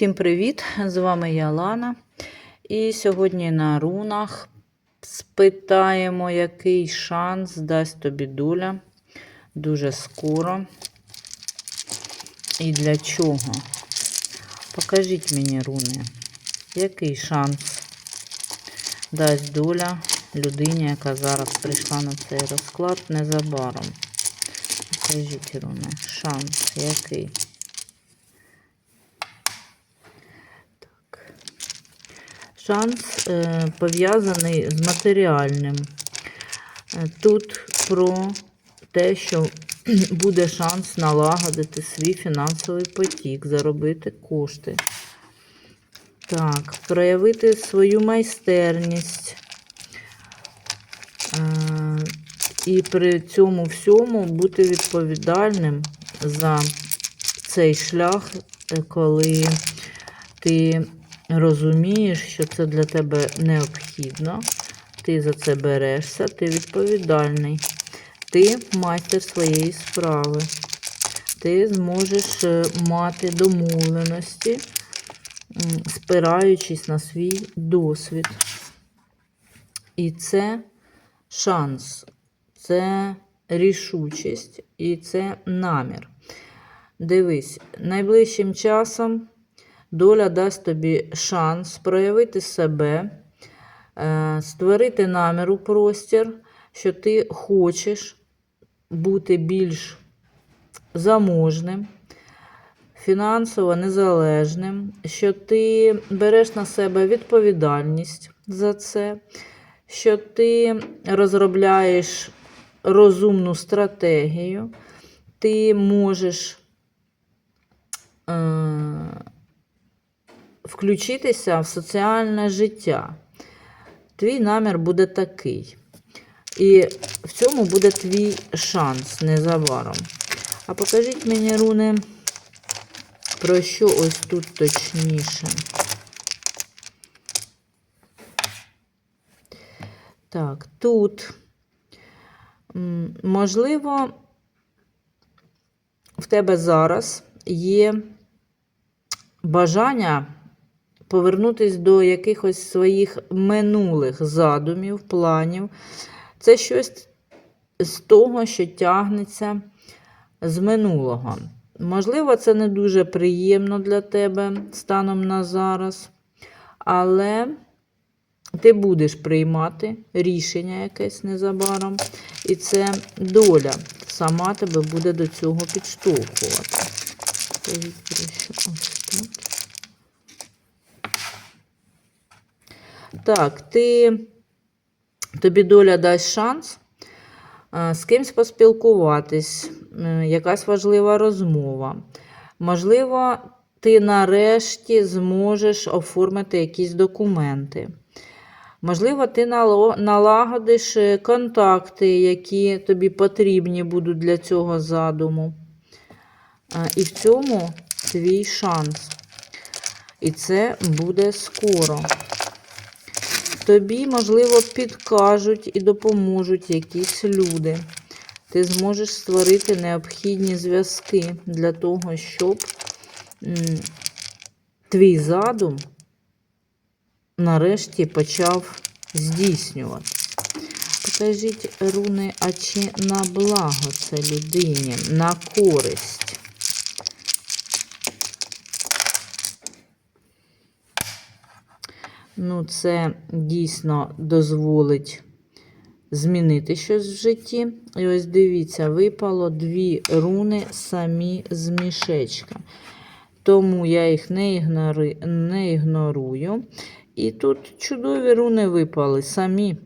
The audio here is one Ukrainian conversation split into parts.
Всім привіт! З вами я Лана. І сьогодні на рунах спитаємо, який шанс дасть тобі доля дуже скоро. І для чого? Покажіть мені руни, який шанс дасть доля людині, яка зараз прийшла на цей розклад незабаром. Покажіть руни, шанс який? Шанс е, пов'язаний з матеріальним. Е, Тут про те, що буде шанс налагодити свій фінансовий потік, заробити кошти. Так, проявити свою майстерність. Е, І при цьому всьому бути відповідальним за цей шлях, коли ти розумієш, що це для тебе необхідно, ти за це берешся, ти відповідальний, ти майстер своєї справи, ти зможеш е, мати домовленості, спираючись на свій досвід. І це шанс, це рішучість і це намір. Дивись, найближчим часом доля дасть тобі шанс проявити себе, е, створити намір у простір, що ти хочеш бути більш заможним, фінансово незалежним, що ти береш на себе відповідальність за це, що ти розробляєш розумну стратегію, ти можеш е, включитися в соціальне життя. Твій намір буде такий. І в цьому буде твій шанс незабаром. А покажіть мені, руни, про що ось тут точніше. Так, тут, можливо, в тебе зараз є бажання повернутися до якихось своїх минулих задумів, планів. Це щось з того, що тягнеться з минулого. Можливо, це не дуже приємно для тебе станом на зараз, але ти будеш приймати рішення якесь незабаром, і це доля сама тебе буде до цього підштовхувати. Ось тут. Так, ти, тобі доля дасть шанс е, з кимсь поспілкуватись, е, якась важлива розмова. Можливо, ти нарешті зможеш оформити якісь документи. Можливо, ти налагодиш е, контакти, які тобі потрібні будуть для цього задуму. І в цьому твій шанс. І це буде скоро. Тобі, можливо, підкажуть і допоможуть якісь люди. Ти зможеш створити необхідні зв'язки для того, щоб твій задум нарешті почав здійснювати. Покажіть, руни, а чи на благо це людині, на користь? Ну, це дійсно дозволить змінити щось в житті. І ось дивіться, випало дві руни самі з мішечка. Тому я їх не, ігнори... не ігнорую. І тут чудові руни випали самі.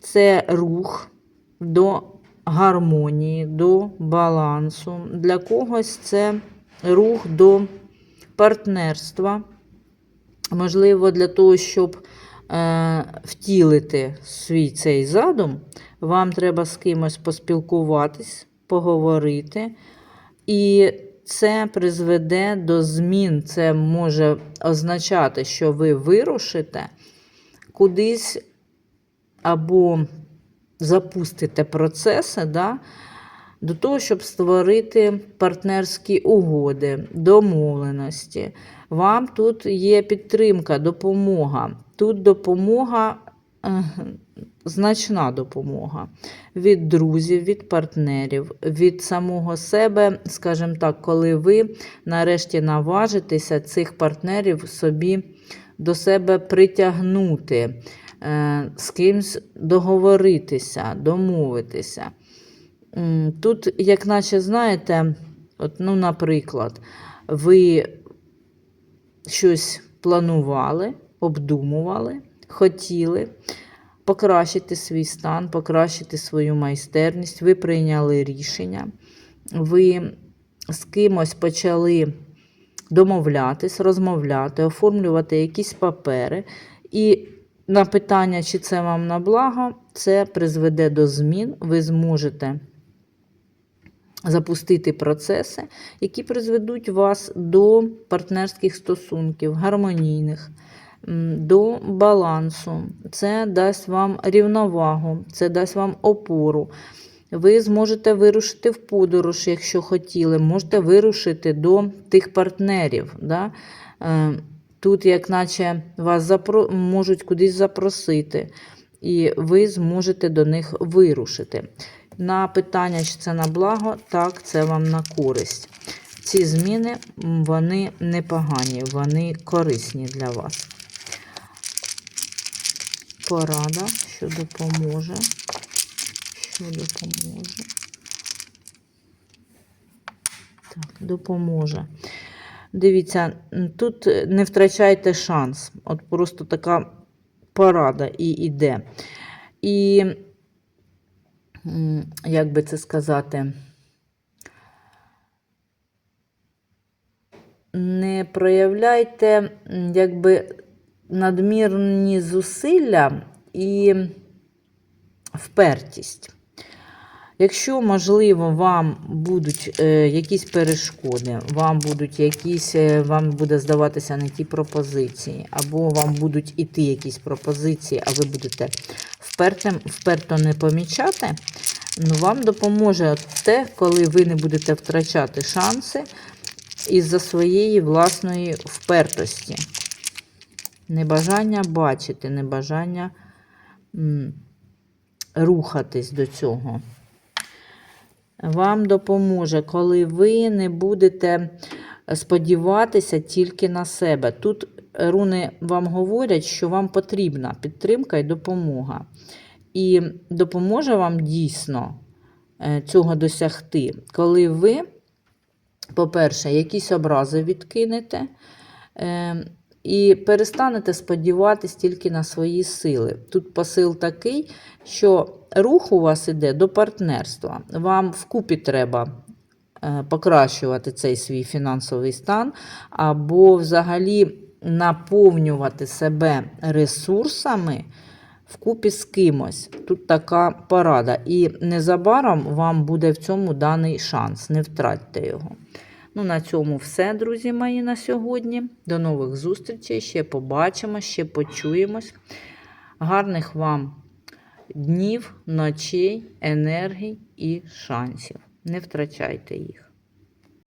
Це рух до гармонії, до балансу. Для когось це рух до партнерства. Можливо, для того, щоб е, втілити свій цей задум, вам треба з кимось поспілкуватись, поговорити. І це призведе до змін. Це може означати, що ви вирушите кудись або запустите процеси, да, до того, щоб створити партнерські угоди, домовленості. Вам тут є підтримка, допомога. Тут допомога, значна допомога від друзів, від партнерів, від самого себе, скажімо так, коли ви нарешті наважитеся цих партнерів собі до себе притягнути, е, з кимсь договоритися, домовитися. Тут, як наче, знаєте, от, ну, наприклад, ви щось планували, обдумували, хотіли покращити свій стан, покращити свою майстерність, ви прийняли рішення, ви з кимось почали домовлятись, розмовляти, оформлювати якісь папери. І на питання, чи це вам на благо, це призведе до змін. Ви зможете запустити процеси, які призведуть вас до партнерських стосунків, гармонійних, до балансу. Це дасть вам рівновагу, це дасть вам опору. Ви зможете вирушити в подорож, якщо хотіли, можете вирушити до тих партнерів. Да? Е, Тут, як наче вас запро... можуть кудись запросити, і ви зможете до них вирушити. На питання, чи це на благо, так, це вам на користь. Ці зміни вони непогані, вони корисні для вас. Порада, що допоможе. Що допоможе. Так, допоможе. Дивіться, тут не втрачайте шанс. От просто така порада і іде. І, як би це сказати, не проявляйте якби надмірні зусилля і впертість. Якщо, можливо, вам будуть е, якісь перешкоди, вам будуть якісь, е, вам буде здаватися не ті пропозиції, або вам будуть іти якісь пропозиції, а ви будете впертим, вперто не помічати, ну, вам допоможе те, коли ви не будете втрачати шанси із-за своєї власної впертості. Небажання бачити, небажання рухатись до цього вам допоможе, коли ви не будете сподіватися тільки на себе. Тут руни вам говорять, що вам потрібна підтримка і допомога. І допоможе вам дійсно е, цього досягти, коли ви, по-перше, якісь образи відкинете. е, І перестанете сподіватись тільки на свої сили. Тут посил такий, що рух у вас іде до партнерства. Вам вкупі треба е, покращувати цей свій фінансовий стан, або взагалі наповнювати себе ресурсами вкупі з кимось. Тут така порада. І незабаром вам буде в цьому даний шанс. Не втратьте його. Ну, на цьому все, друзі мої, на сьогодні. До нових зустрічей. Ще побачимо, ще почуємось. Гарних вам днів, ночей, енергій і шансів. Не втрачайте їх.